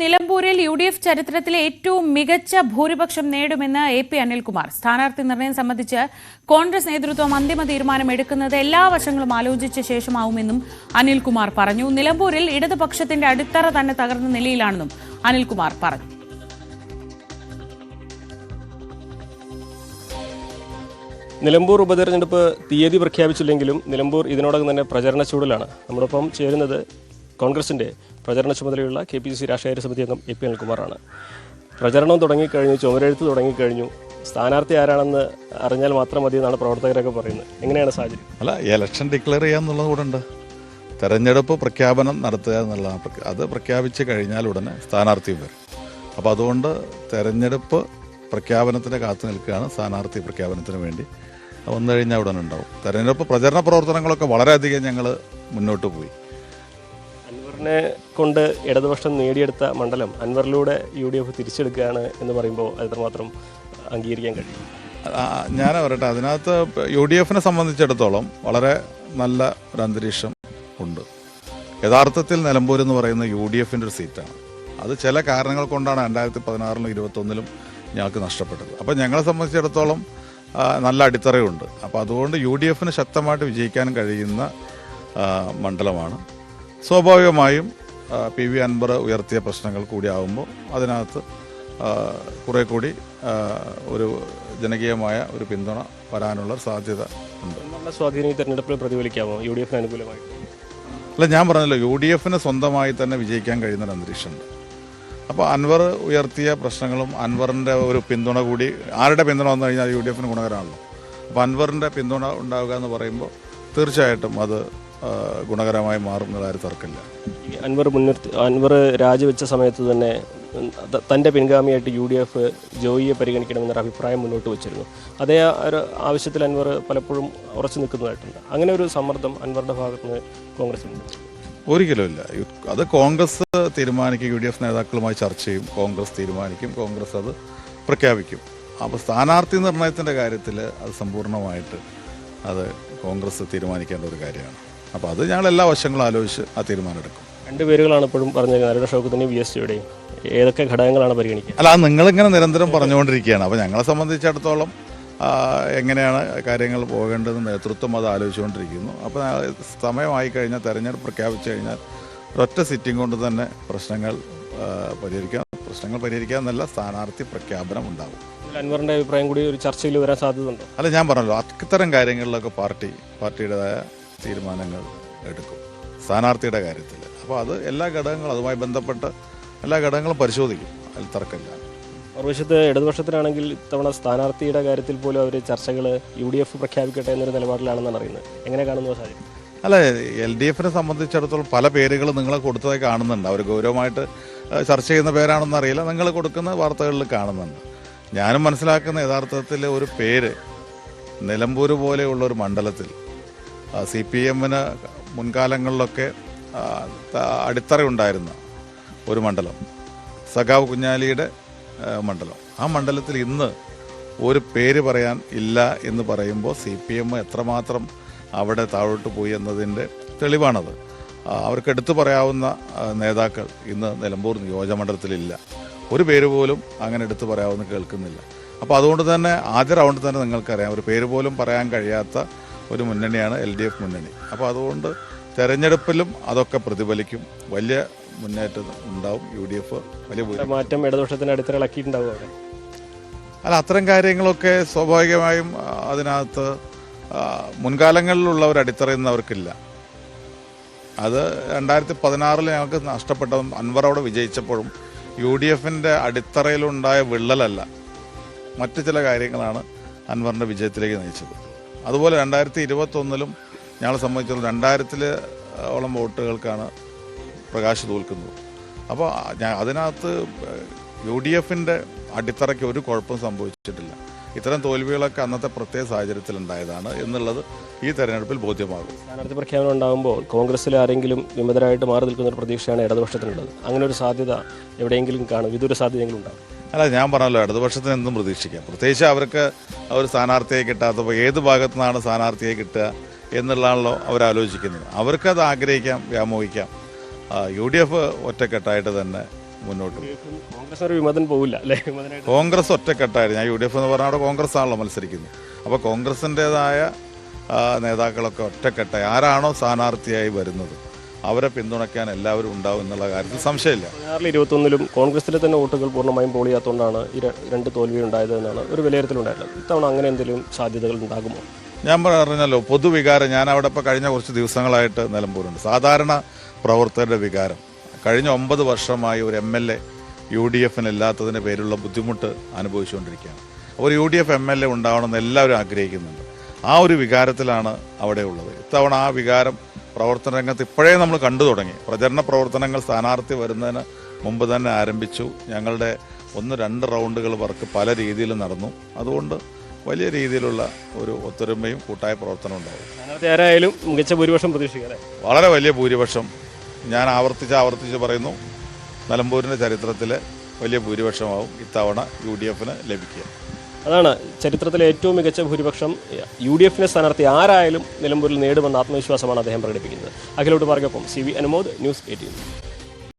നിലമ്പൂരിൽ U D F ചരിത്രത്തിലെ ഏറ്റവും മികച്ച ഭൂരിപക്ഷം നേടുമെന്ന് എ പി അനിൽകുമാർ. സ്ഥാനാർത്ഥി നിർണയം സംബന്ധിച്ച് കോൺഗ്രസ് നേതൃത്വം അന്തിമ തീരുമാനം എടുക്കുന്നത് എല്ലാ വശങ്ങളും ആലോചിച്ച ശേഷമാവുമെന്നും അനിൽകുമാർ പറഞ്ഞു. നിലമ്പൂരിൽ ഇടതുപക്ഷത്തിന്റെ അടിത്തറ തന്നെ തകർന്ന നിലയിലാണെന്നും അനിൽകുമാർ പറഞ്ഞു. നിലമ്പൂർ ഉപതെരഞ്ഞെടുപ്പ് തീയതി പ്രഖ്യാപിച്ചില്ലെങ്കിലും നിലമ്പൂർ ഇതിനോടകം തന്നെ പ്രചരണ ചൂടിലാണ്. നമ്മളിപ്പം ചേരുന്നത് കോൺഗ്രസിന്റെ പ്രചരണ ചുമതലയുള്ള കെ പി സി സി രാഷ്ട്രീയ സമിതി അംഗം എ പി അനിൽകുമാറാണ്. പ്രചരണം തുടങ്ങിക്കഴിഞ്ഞു ചുമരെഴുത്ത് തുടങ്ങിക്കഴിഞ്ഞു. സ്ഥാനാർത്ഥി ആരാണെന്ന് അറിഞ്ഞാൽ മാത്രം മതി എന്നാണ് പ്രവർത്തകരൊക്കെ പറയുന്നത്. എങ്ങനെയാണ് സാഹചര്യം? അല്ല ഇലക്ഷൻ ഡിക്ലെയർ ചെയ്യാന്നുള്ളത് കൂടെ ഉണ്ട്. തെരഞ്ഞെടുപ്പ് പ്രഖ്യാപനം നടത്തുക എന്നുള്ളതാണ് അത് പ്രഖ്യാപിച്ച് കഴിഞ്ഞാൽ ഉടനെ സ്ഥാനാർത്ഥി വരും. അപ്പോൾ അതുകൊണ്ട് തെരഞ്ഞെടുപ്പ് പ്രഖ്യാപനത്തിന് കാത്തു നിൽക്കുകയാണ് സ്ഥാനാർത്ഥി പ്രഖ്യാപനത്തിന് വേണ്ടി. വന്നു കഴിഞ്ഞാൽ ഉടനെ ഉണ്ടാവും. തെരഞ്ഞെടുപ്പ് പ്രചരണ പ്രവർത്തനങ്ങളൊക്കെ വളരെയധികം ഞങ്ങൾ മുന്നോട്ട് പോയി. അൻവറിനെ കൊണ്ട് ഇടതുപക്ഷം നേടിയെടുത്ത മണ്ഡലം അൻവറിലൂടെ യു ഡി എഫ് തിരിച്ചെടുക്കുകയാണ് എന്ന് പറയുമ്പോൾ അതിത്രമാത്രം അംഗീകരിക്കാൻ കഴിയും. ഞാൻ പറയട്ടെ. അതിനകത്ത് യു ഡി എഫിനെ സംബന്ധിച്ചിടത്തോളം വളരെ നല്ല ഒരു അന്തരീക്ഷം ഉണ്ട്. യഥാർത്ഥത്തിൽ നിലമ്പൂർ എന്ന് പറയുന്ന യു ഡി എഫിന്റെ ഒരു സീറ്റാണ്. അത് ചില കാരണങ്ങൾ കൊണ്ടാണ് രണ്ടായിരത്തി പതിനാറിലും ഇരുപത്തൊന്നിലും ഞങ്ങൾക്ക് നഷ്ടപ്പെട്ടത്. അപ്പോൾ ഞങ്ങളെ സംബന്ധിച്ചിടത്തോളം നല്ല അടിത്തറയുണ്ട്. അപ്പോൾ അതുകൊണ്ട് യു ഡി എഫിന് ശക്തമായിട്ട് വിജയിക്കാൻ കഴിയുന്ന മണ്ഡലമാണ് സ്വാഭാവികമായും പി വി അൻവർ ഉയർത്തിയ പ്രശ്നങ്ങൾ കൂടി ആകുമ്പോൾ അതിനകത്ത് കുറേ കൂടി ഒരു ജനകീയമായ ഒരു പിന്തുണ വരാനുള്ള സാധ്യത ഉണ്ട്. സ്വാധീനം തെരഞ്ഞെടുപ്പിൽ പ്രതിഫലിക്കാമോ? യു ഡി എഫിന് അനുകൂലമായി. അല്ല ഞാൻ പറഞ്ഞല്ലോ യു ഡി എഫിന് സ്വന്തമായി തന്നെ വിജയിക്കാൻ കഴിയുന്ന ഒരു അന്തരീക്ഷമുണ്ട്. അപ്പോൾ അൻവർ ഉയർത്തിയ പ്രശ്നങ്ങളും അൻവറിന്റെ ഒരു പിന്തുണ കൂടി ആരുടെ പിന്തുണ വന്നു കഴിഞ്ഞാൽ യു ഡി എഫിന് ഗുണകരമാണല്ലോ? അപ്പോൾ അൻവറിന്റെ പിന്തുണ ഉണ്ടാവുക എന്ന് പറയുമ്പോൾ തീർച്ചയായിട്ടും അത് ഗുണകരമായി മാറും എന്ന കാര്യം തർക്കമില്ല. അൻവർ മുൻനിർത്തി അൻവർ രാജിവെച്ച സമയത്ത് തന്നെ തന്റെ തന്റെ പിൻഗാമിയായിട്ട് യു ഡി എഫ് ജോയിയെ പരിഗണിക്കണമെന്നൊരു അഭിപ്രായം മുന്നോട്ട് വെച്ചിരുന്നു. അതേ ഒരു ആവശ്യത്തിൽ അൻവർ പലപ്പോഴും ഉറച്ചു നിൽക്കുന്നതായിട്ടുണ്ട്. അങ്ങനെ ഒരു സമ്മർദ്ദം അൻവറുടെ ഭാഗത്ത് നിന്ന് കോൺഗ്രസിനുണ്ട് ഒരിക്കലുമില്ല യു- അത് കോൺഗ്രസ് തീരുമാനിക്കും യു ഡി എഫ് നേതാക്കളുമായി ചർച്ച ചെയ്യും കോൺഗ്രസ് തീരുമാനിക്കും കോൺഗ്രസ് അത് പ്രഖ്യാപിക്കും. അപ്പോൾ സ്ഥാനാർത്ഥി നിർണയത്തിന്റെ കാര്യത്തിൽ അത് സമ്പൂർണമായിട്ട് അത് കോൺഗ്രസ് തീരുമാനിക്കേണ്ട ഒരു കാര്യമാണ്. അപ്പോൾ അത് ഞങ്ങൾ എല്ലാ വശങ്ങളും ആലോചിച്ച് ആ തീരുമാനം എടുക്കും രണ്ട് പേരുകളാണ് ഇപ്പോഴും പറഞ്ഞിരിക്കുന്നത് അരുടെ ഷൗക്കത്തിന്റെയും വി എസ് ടിയുടെയും. ഏതൊക്കെ ഘടകങ്ങളാണ് പരിഗണിക്കുക? അല്ല നിങ്ങളിങ്ങനെ നിരന്തരം പറഞ്ഞുകൊണ്ടിരിക്കുകയാണ്. അപ്പോൾ ഞങ്ങളെ സംബന്ധിച്ചിടത്തോളം എങ്ങനെയാണ് കാര്യങ്ങൾ പോകേണ്ടതെന്ന് നേതൃത്വം അത് ആലോചിച്ചുകൊണ്ടിരിക്കുന്നു. അപ്പോൾ സമയമായി കഴിഞ്ഞാൽ തെരഞ്ഞെടുപ്പ് പ്രഖ്യാപിച്ചു കഴിഞ്ഞാൽ ഒറ്റ സിറ്റിംഗ് കൊണ്ട് തന്നെ പ്രശ്നങ്ങൾ പരിഹരിക്കാം പരിഹരിക്കാൻ പ്രശ്നങ്ങൾ പരിഹരിക്കാമെന്നല്ല സ്ഥാനാർത്ഥി പ്രഖ്യാപനം ഉണ്ടാകും അൻവറിന്റെ അഭിപ്രായം കൂടി ഒരു ചർച്ചയിൽ വരാൻ സാധ്യതയുണ്ടോ? അല്ല ഞാൻ പറഞ്ഞല്ലോ അത്തരം കാര്യങ്ങളിലൊക്കെ പാർട്ടി പാർട്ടിയുടേതായ തീരുമാനങ്ങൾ എടുക്കും. സ്ഥാനാർത്ഥിയുടെ കാര്യത്തിൽ അപ്പോൾ അത് എല്ലാ ഘടകങ്ങളും അതുമായി ബന്ധപ്പെട്ട് എല്ലാ ഘടകങ്ങളും പരിശോധിക്കും. അതിൽ തർക്കമില്ല. മറുവശത്ത് ഇടതുപക്ഷത്തിനാണെങ്കിൽ ഇത്തവണ സ്ഥാനാർത്ഥിയുടെ കാര്യത്തിൽ പോലും അവർ ചർച്ചകൾ യു ഡി എഫ് പ്രഖ്യാപിക്കട്ടെ എന്നൊരു നിലപാടിലാണെന്നാണ് അറിയുന്നത്. എങ്ങനെ കാണുന്നു സാഹചര്യം? അല്ല എൽ ഡി എഫിനെ സംബന്ധിച്ചിടത്തോളം പല പേരുകൾ നിങ്ങൾ കൊടുത്തതായി കാണുന്നുണ്ട്. അവർ ഗൗരവമായിട്ട് ചർച്ച ചെയ്യുന്ന പേരാണെന്ന് അറിയില്ല. നിങ്ങൾ കൊടുക്കുന്ന വാർത്തകളിൽ കാണുന്നുണ്ട്. ഞാനും മനസ്സിലാക്കുന്ന യഥാർത്ഥത്തിൽ ഒരു പേര് നിലമ്പൂർ പോലെയുള്ള ഒരു മണ്ഡലത്തിൽ സി പി എമ്മിന് മുൻകാലങ്ങളിലൊക്കെ അടിത്തറയുണ്ടായിരുന്ന ഒരു മണ്ഡലം സഖാവ് കുഞ്ഞാലിയുടെ മണ്ഡലം. ആ മണ്ഡലത്തിൽ ഇന്ന് ഒരു പേര് പറയാൻ ഇല്ല എന്ന് പറയുമ്പോൾ സി പി എം എത്രമാത്രം അവിടെ താഴോട്ട് പോയി എന്നതിന്റെ തെളിവാണത്. അവർക്ക് എടുത്തു പറയാവുന്ന നേതാക്കൾ ഇന്ന് നിലമ്പൂർ നിയോജകമണ്ഡലത്തിലില്ല ഒരു പേര് പോലും അങ്ങനെ എടുത്തു പറയാവുന്ന കേൾക്കുന്നില്ല. അപ്പോൾ അതുകൊണ്ട് തന്നെ ആദ്യ റൗണ്ടിൽ തന്നെ നിങ്ങൾക്കറിയാം. ഒരു പേര് പോലും പറയാൻ കഴിയാത്ത ഒരു മുന്നണിയാണ് എൽ ഡി എഫ് മുന്നണി. അപ്പോൾ അതുകൊണ്ട് തെരഞ്ഞെടുപ്പിലും അതൊക്കെ പ്രതിഫലിക്കും. വലിയ മുന്നേറ്റം ഉണ്ടാവും യു ഡി എഫ്. വലിയ മാറ്റം ഇടതുപക്ഷത്തിന് അടിത്തറയിളക്കിയിട്ടുണ്ടാവും അവിടെ. അല്ല അത്തരം കാര്യങ്ങളൊക്കെ സ്വാഭാവികമായും അതിനകത്ത് മുൻകാലങ്ങളിലുള്ള ഒരു അടിത്തറയുന്നവർക്കില്ല. അത് രണ്ടായിരത്തി പതിനാറിൽ ഞങ്ങൾക്ക് നഷ്ടപ്പെട്ടതും അൻവർ അവിടെ വിജയിച്ചപ്പോഴും യു ഡി എഫിന്റെ അടിത്തറയിലുണ്ടായ വിള്ളലല്ല. മറ്റു ചില കാര്യങ്ങളാണ് അൻവറിന്റെ വിജയത്തിലേക്ക് നയിച്ചത്. അതുപോലെ രണ്ടായിരത്തി ഇരുപത്തൊന്നിലും ഞങ്ങളെ സംബന്ധിച്ചിടത്തോളം രണ്ടായിരത്തിൽ ഓളം വോട്ടുകൾക്കാണ് പ്രകാശ് തോൽക്കുന്നത്. അപ്പോൾ ഞാൻ അതിനകത്ത് യു ഡി എഫിന്റെ അടിത്തറയ്ക്ക് ഒരു കുഴപ്പം സംഭവിച്ചിട്ടില്ല. ഇത്തരം തോൽവികളൊക്കെ അന്നത്തെ പ്രത്യേക സാഹചര്യത്തിൽ ഉണ്ടായതാണ് എന്നുള്ളത് ഈ തെരഞ്ഞെടുപ്പിൽ ബോധ്യമാകും. സ്ഥാനാർത്ഥി പ്രഖ്യാപനം ഉണ്ടാകുമ്പോൾ കോൺഗ്രസിൽ ആരെങ്കിലും വിമതരായിട്ട് മാറി നിൽക്കുന്ന ഒരു പ്രതീക്ഷയാണ് ഇടതുപക്ഷത്തിനുള്ളത്. അങ്ങനെ ഒരു സാധ്യത എവിടെയെങ്കിലും കാണും. ഇതൊരു സാധ്യതയെങ്കിലും ഉണ്ടാകും. അല്ല ഞാൻ പറഞ്ഞല്ലോ ഇടതുപക്ഷത്തിന് എന്തും പ്രതീക്ഷിക്കാം. പ്രത്യേകിച്ച് അവർക്ക് ഒരു സ്ഥാനാർത്ഥിയെ കിട്ടാത്തപ്പോൾ ഏത് ഭാഗത്തു നിന്നാണ് സ്ഥാനാർത്ഥിയെ കിട്ടുക എന്നുള്ളതാണല്ലോ അവരാലോചിക്കുന്നത്. അവർക്കത് ആഗ്രഹിക്കാം വ്യാമോഹിക്കാം. യു ഡി എഫ് ഒറ്റക്കെട്ടായിട്ട് തന്നെ മുന്നോട്ട് കോൺഗ്രസ് ഒരു വിമതൻ പോവില്ല അല്ലേ? കോൺഗ്രസ് ഒറ്റക്കെട്ടായിരുന്നു. ഞാൻ യു ഡി എഫ് എന്ന് പറഞ്ഞാൽ അവിടെ കോൺഗ്രസ് ആണല്ലോ മത്സരിക്കുന്നത്. അപ്പോൾ കോൺഗ്രസിന്റെതായ നേതാക്കളൊക്കെ ഒറ്റക്കെട്ടായി. ആരാണോ സ്ഥാനാർത്ഥിയായി വരുന്നത്? അവരെ പിന്തുണയ്ക്കാൻ എല്ലാവരും ഉണ്ടാവും എന്നുള്ള കാര്യത്തിൽ സംശയമില്ല. പതിനാറിൽ ഇരുപത്തൊന്നിലും കോൺഗ്രസിലെ തന്നെ വോട്ടുകൾ പൂർണമായും പോൾ ചെയ്യാത്തതുകൊണ്ടാണ് ഈ രണ്ട് തോൽവി ഉണ്ടായത് എന്നാണ് ഒരു വിലയിരുത്തലുണ്ടായിരുന്നത് ഇത്തവണ അങ്ങനെ എന്തെങ്കിലും സാധ്യതകൾ ഉണ്ടാകുമോ? ഞാൻ പറഞ്ഞല്ലോ പൊതുവികാരം ഞാൻ അവിടെ ഇപ്പോൾ കഴിഞ്ഞ കുറച്ച് ദിവസങ്ങളായിട്ട് നിലമ്പൂരുണ്ട്. സാധാരണ പ്രവർത്തകരുടെ വികാരം. കഴിഞ്ഞ ഒമ്പത് വർഷമായി ഒരു M L A U D എഫിന് ഇല്ലാത്തതിന്റെ പേരിലുള്ള ബുദ്ധിമുട്ട് അനുഭവിച്ചുകൊണ്ടിരിക്കുകയാണ്. ഒരു U D F M L A ഉണ്ടാവണമെന്ന് എല്ലാവരും ആഗ്രഹിക്കുന്നുണ്ട്. ആ ഒരു വികാരത്തിലാണ് അവിടെ ഉള്ളത്. ഇത്തവണ ആ വികാരം പ്രവർത്തന രംഗത്ത് ഇപ്പോഴേ നമ്മൾ കണ്ടു തുടങ്ങി. പ്രചരണ പ്രവർത്തനങ്ങൾ സ്ഥാനാർത്ഥി വരുന്നതിന് മുമ്പ് തന്നെ ആരംഭിച്ചു. ഞങ്ങളുടെ ഒന്ന് രണ്ട് റൗണ്ടുകൾ വർക്ക് പല രീതിയിൽ നടന്നു. അതുകൊണ്ട് വലിയ രീതിയിലുള്ള ഒരു ഒത്തൊരുമയും കൂട്ടായ പ്രവർത്തനം ഉണ്ടാവും. മികച്ച ഭൂരിപക്ഷം പ്രതീക്ഷിക്കാം വളരെ വലിയ ഭൂരിപക്ഷം. ഞാൻ ആവർത്തിച്ച് ആവർത്തിച്ച് പറയുന്നു നിലമ്പൂരിന്റെ ചരിത്രത്തിലെ വലിയ ഭൂരിപക്ഷമാവും ഇത്തവണ യു ഡി എഫിന് ലഭിക്കുക. അതാണ് ചരിത്രത്തിലെ ഏറ്റവും മികച്ച ഭൂരിപക്ഷം യു ഡി എഫിനെ സ്ഥാനാർത്ഥി ആരായാലും നിലമ്പൂരിൽ നേടുമെന്ന ആത്മവിശ്വാസമാണ് അദ്ദേഹം പ്രകടിപ്പിക്കുന്നത്. അഖിലോട്ട് മാർഗൊപ്പം C V Anumod news eighteen.